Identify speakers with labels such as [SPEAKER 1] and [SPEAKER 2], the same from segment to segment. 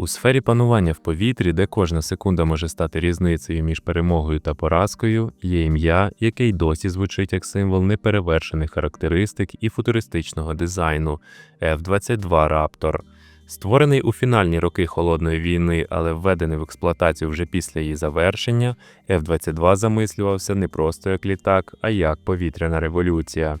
[SPEAKER 1] У сфері панування в повітрі, де кожна секунда може стати різницею між перемогою та поразкою, є ім'я, яке й досі звучить як символ неперевершених характеристик і футуристичного дизайну F-22 Raptor. Створений у фінальні роки холодної війни, але введений в експлуатацію вже після її завершення, F-22 замислювався не просто як літак, а як повітряна революція.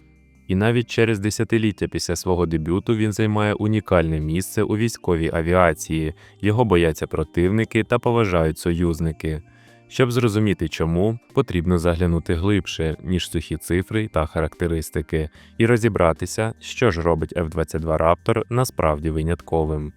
[SPEAKER 1] І навіть через десятиліття після свого дебюту він займає унікальне місце у військовій авіації, його бояться противники та поважають союзники. Щоб зрозуміти чому, потрібно заглянути глибше, ніж сухі цифри та характеристики, і розібратися, що ж робить F-22 Raptor насправді винятковим.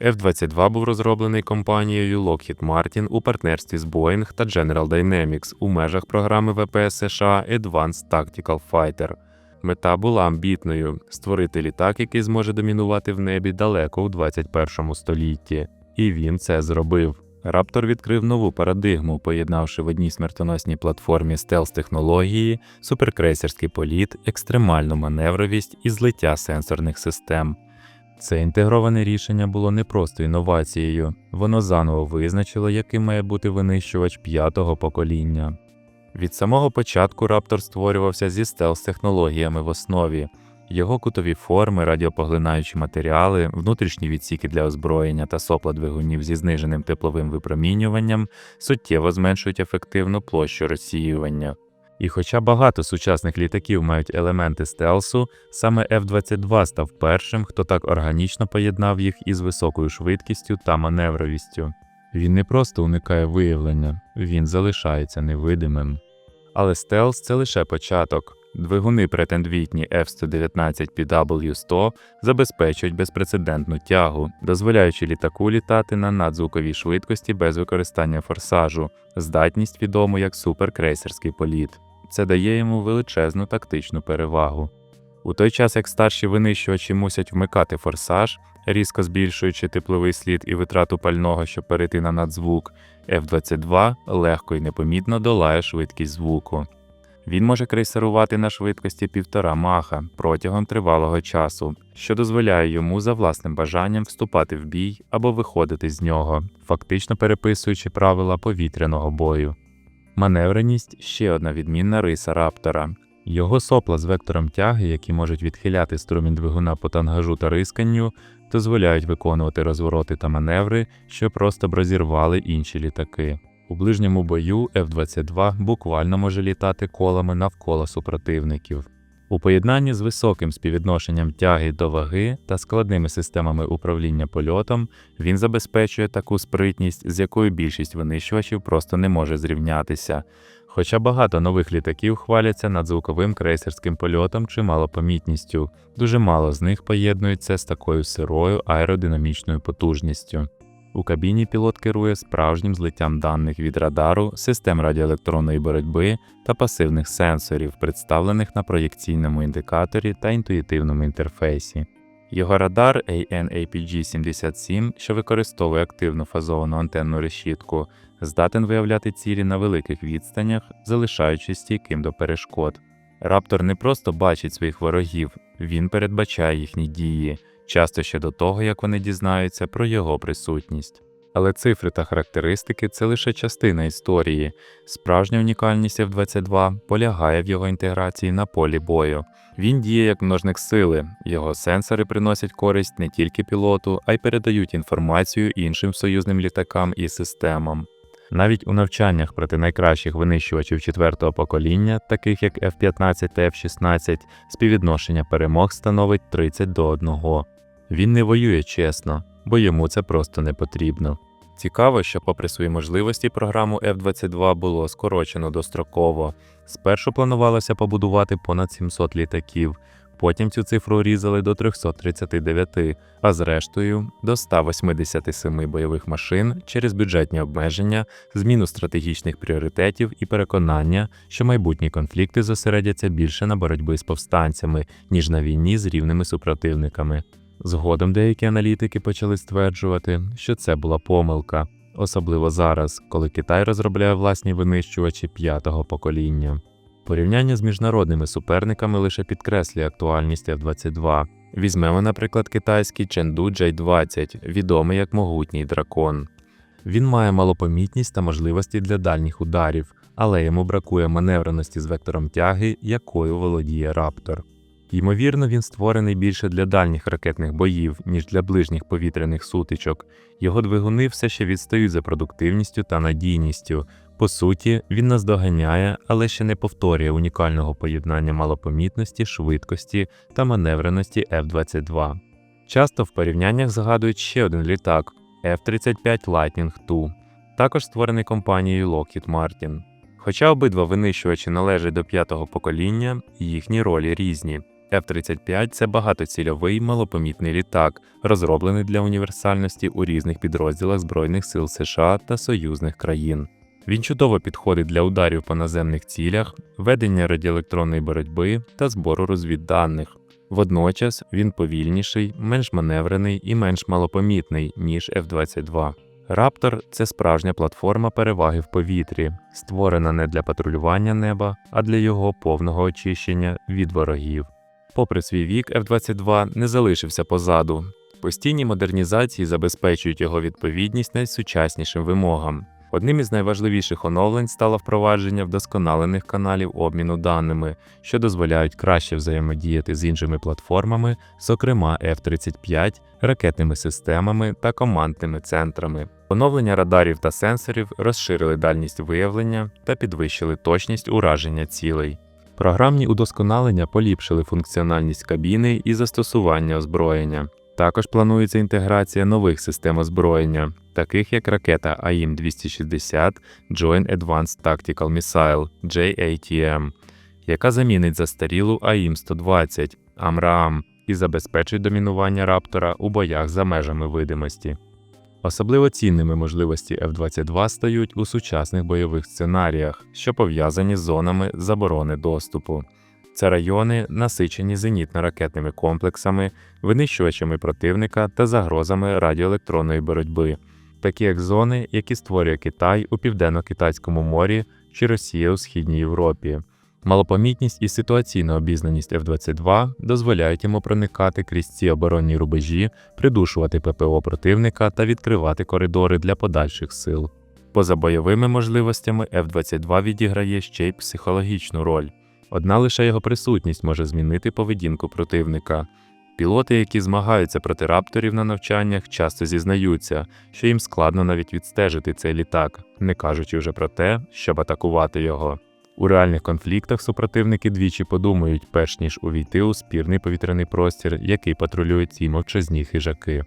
[SPEAKER 1] F-22 був розроблений компанією Lockheed Martin у партнерстві з Boeing та General Dynamics у межах програми ВПС США Advanced Tactical Fighter. Мета була амбітною створити літак, який зможе домінувати в небі далеко у 21 столітті. І він це зробив. Раптор відкрив нову парадигму, поєднавши в одній смертоносній платформі стелс-технології, суперкрейсерський політ, екстремальну маневровість і злиття сенсорних систем. Це інтегроване рішення було не просто інновацією, воно заново визначило, яким має бути винищувач п'ятого покоління. Від самого початку Раптор створювався зі стелс-технологіями в основі. Його кутові форми, радіопоглинаючі матеріали, внутрішні відсіки для озброєння та сопла двигунів зі зниженим тепловим випромінюванням суттєво зменшують ефективну площу розсіювання. І хоча багато сучасних літаків мають елементи стелсу, саме F-22 став першим, хто так органічно поєднав їх із високою швидкістю та маневровістю. Він не просто уникає виявлення, він залишається невидимим. Але стелс це лише початок. Двигуни претендвітні F-119 PW-100 забезпечують безпрецедентну тягу, дозволяючи літаку літати на надзвуковій швидкості без використання форсажу, здатність відому як суперкрейсерський політ. Це дає йому величезну тактичну перевагу. У той час як старші винищувачі мусять вмикати форсаж, різко збільшуючи тепловий слід і витрату пального, щоб перейти на надзвук, F-22 легко і непомітно долає швидкість звуку. Він може крейсерувати на швидкості півтора маха протягом тривалого часу, що дозволяє йому за власним бажанням вступати в бій або виходити з нього, фактично переписуючи правила повітряного бою. Маневреність ще одна відмінна риса раптора. Його сопла з вектором тяги, які можуть відхиляти струмінь двигуна по тангажу та рисканню, дозволяють виконувати розвороти та маневри, що просто б розірвали інші літаки. У ближньому бою F-22 буквально може літати колами навколо супротивників. У поєднанні з високим співвідношенням тяги до ваги та складними системами управління польотом він забезпечує таку спритність, з якою більшість винищувачів просто не може зрівнятися. Хоча багато нових літаків хваляться надзвуковим крейсерським польотом чи малопомітністю, дуже мало з них поєднуються з такою сирою аеродинамічною потужністю. У кабіні пілот керує справжнім злиттям даних від радару, систем радіоелектронної боротьби та пасивних сенсорів, представлених на проєкційному індикаторі та інтуїтивному інтерфейсі. Його радар AN-APG-77, що використовує активну фазовану антенну решітку, здатен виявляти цілі на великих відстанях, залишаючись стійким до перешкод. Раптор не просто бачить своїх ворогів, він передбачає їхні дії часто ще до того, як вони дізнаються про його присутність. Але цифри та характеристики це лише частина історії. Справжня унікальність F-22 полягає в його інтеграції на полі бою. Він діє як множник сили, його сенсори приносять користь не тільки пілоту, а й передають інформацію іншим союзним літакам і системам. Навіть у навчаннях проти найкращих винищувачів четвертого покоління, таких як F-15 та F-16, співвідношення перемог становить 30 до 1. Він не воює чесно, бо йому це просто не потрібно. Цікаво, що, попри свої можливості, програму F-22 було скорочено достроково. Спершу планувалося побудувати понад 700 літаків, потім цю цифру різали до 339, а зрештою до 187 бойових машин через бюджетні обмеження, зміну стратегічних пріоритетів і переконання, що майбутні конфлікти зосередяться більше на боротьбі з повстанцями, ніж на війні з рівними супротивниками. Згодом деякі аналітики почали стверджувати, що це була помилка, особливо зараз, коли Китай розробляє власні винищувачі п'ятого покоління. Порівняння з міжнародними суперниками лише підкреслює актуальність F-22. Візьмемо, наприклад, китайський Chengdu J-20, відомий як могутній дракон. Він має малопомітність та можливості для дальніх ударів, але йому бракує маневреності з вектором тяги, якою володіє Раптор. Ймовірно, він створений більше для дальніх ракетних боїв, ніж для ближніх повітряних сутичок. Його двигуни все ще відстають за продуктивністю та надійністю. По суті, він нас доганяє, але ще не повторює унікального поєднання малопомітності, швидкості та маневреності F-22. Часто в порівняннях згадують ще один літак F-35 Lightning II, також створений компанією Lockheed Martin. Хоча обидва винищувачі належать до п'ятого покоління, їхні ролі різні. F-35 це багатоцільовий малопомітний літак, розроблений для універсальності у різних підрозділах Збройних сил США та союзних країн. Він чудово підходить для ударів по наземних цілях, ведення радіоелектронної боротьби та збору розвідданих. Водночас він повільніший, менш маневрений і менш малопомітний, ніж F-22. Раптор це справжня платформа переваги в повітрі, створена не для патрулювання неба, а для його повного очищення від ворогів. Попри свій вік, F-22 не залишився позаду. Постійні модернізації забезпечують його відповідність найсучаснішим вимогам. Одним із найважливіших оновлень стало впровадження вдосконалених каналів обміну даними, що дозволяють краще взаємодіяти з іншими платформами, зокрема F-35, ракетними системами та командними центрами. Оновлення радарів та сенсорів розширили дальність виявлення та підвищили точність ураження цілей. Програмні удосконалення поліпшили функціональність кабіни і застосування озброєння. Також планується інтеграція нових систем озброєння, таких як ракета AIM-260 Joint Advanced Tactical Missile JATM, яка замінить застарілу AIM-120 AMRAAM і забезпечить домінування Раптора у боях за межами видимості. Особливо цінними можливості F-22 стають у сучасних бойових сценаріях, що пов'язані з зонами заборони доступу. Це райони, насичені зенітно-ракетними комплексами, винищувачами противника та загрозами радіоелектронної боротьби, такі як зони, які створює Китай у південно-китайському морі чи Росія у східній Європі. Малопомітність і ситуаційна обізнаність F-22 дозволяють йому проникати крізь ці оборонні рубежі, придушувати ППО противника та відкривати коридори для подальших сил. Поза бойовими можливостями F-22 відіграє ще й психологічну роль. Одна лише його присутність може змінити поведінку противника. Пілоти, які змагаються проти рапторів на навчаннях, часто зізнаються, що їм складно навіть відстежити цей літак, не кажучи вже про те, щоб атакувати його. У реальних конфліктах супротивники двічі подумають, перш ніж увійти у спірний повітряний простір, який патрулюють ці мовчазні хижаки.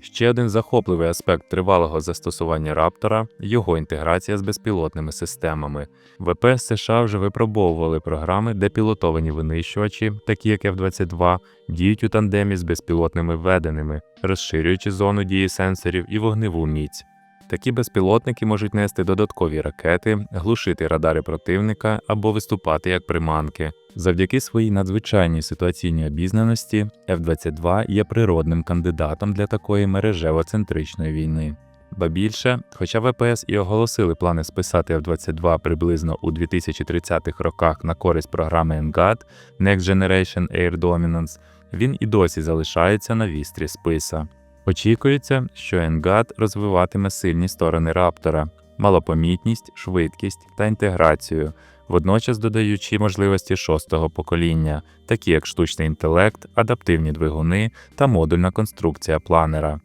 [SPEAKER 1] Ще один захопливий аспект тривалого застосування раптора його інтеграція з безпілотними системами. ВПС США вже випробовували програми, де пілотовані винищувачі, такі як F-22, діють у тандемі з безпілотними введеними, розширюючи зону дії сенсорів і вогневу міць. Такі безпілотники можуть нести додаткові ракети, глушити радари противника або виступати як приманки. Завдяки своїй надзвичайній ситуаційній обізнаності, F-22 є природним кандидатом для такої мережево-центричної війни. Ба більше, хоча ВПС і оголосили плани списати F-22 приблизно у 2030-х роках на користь програми NGAD Next Generation Air Dominance, він і досі залишається на вістрі списа. Очікується, що NGAD розвиватиме сильні сторони раптора, малопомітність, швидкість та інтеграцію, водночас додаючи можливості шостого покоління, такі як штучний інтелект, адаптивні двигуни та модульна конструкція планера.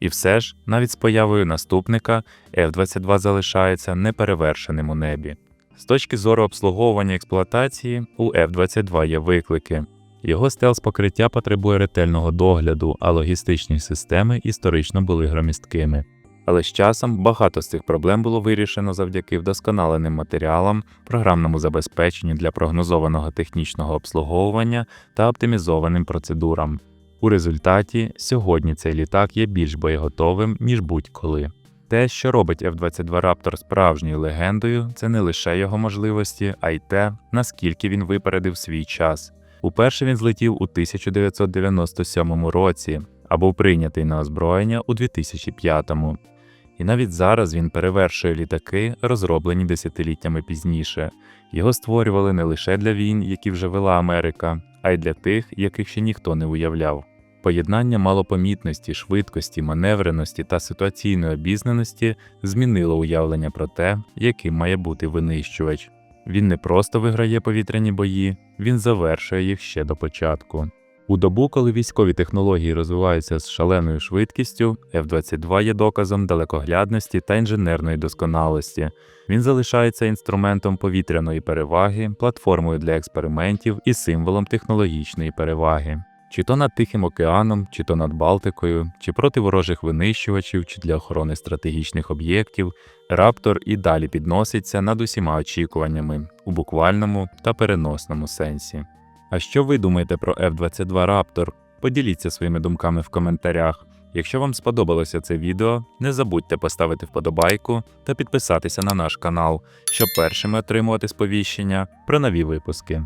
[SPEAKER 1] І все ж, навіть з появою наступника, F-22 залишається неперевершеним у небі. З точки зору обслуговування експлуатації, у F-22 є виклики. Його стелс-покриття потребує ретельного догляду, а логістичні системи історично були громісткими. Але з часом багато з цих проблем було вирішено завдяки вдосконаленим матеріалам, програмному забезпеченню для прогнозованого технічного обслуговування та оптимізованим процедурам. У результаті сьогодні цей літак є більш боєготовим, ніж будь-коли. Те, що робить F-22 Raptor справжньою легендою, це не лише його можливості, а й те, наскільки він випередив свій час. Уперше він злетів у 1997 році, а був прийнятий на озброєння у 2005-му. І навіть зараз він перевершує літаки, розроблені десятиліттями пізніше. Його створювали не лише для війн, які вже вела Америка, а й для тих, яких ще ніхто не уявляв. Поєднання малопомітності, швидкості, маневреності та ситуаційної обізнаності змінило уявлення про те, яким має бути винищувач. Він не просто виграє повітряні бої, він завершує їх ще до початку. У добу, коли військові технології розвиваються з шаленою швидкістю, F-22 є доказом далекоглядності та інженерної досконалості. Він залишається інструментом повітряної переваги, платформою для експериментів і символом технологічної переваги. Чи то над Тихим океаном, чи то над Балтикою, чи проти ворожих винищувачів, чи для охорони стратегічних об'єктів, Раптор і далі підноситься над усіма очікуваннями у буквальному та переносному сенсі. А що ви думаєте про F-22 Raptor? Поділіться своїми думками в коментарях. Якщо вам сподобалося це відео, не забудьте поставити вподобайку та підписатися на наш канал, щоб першими отримувати сповіщення про нові випуски.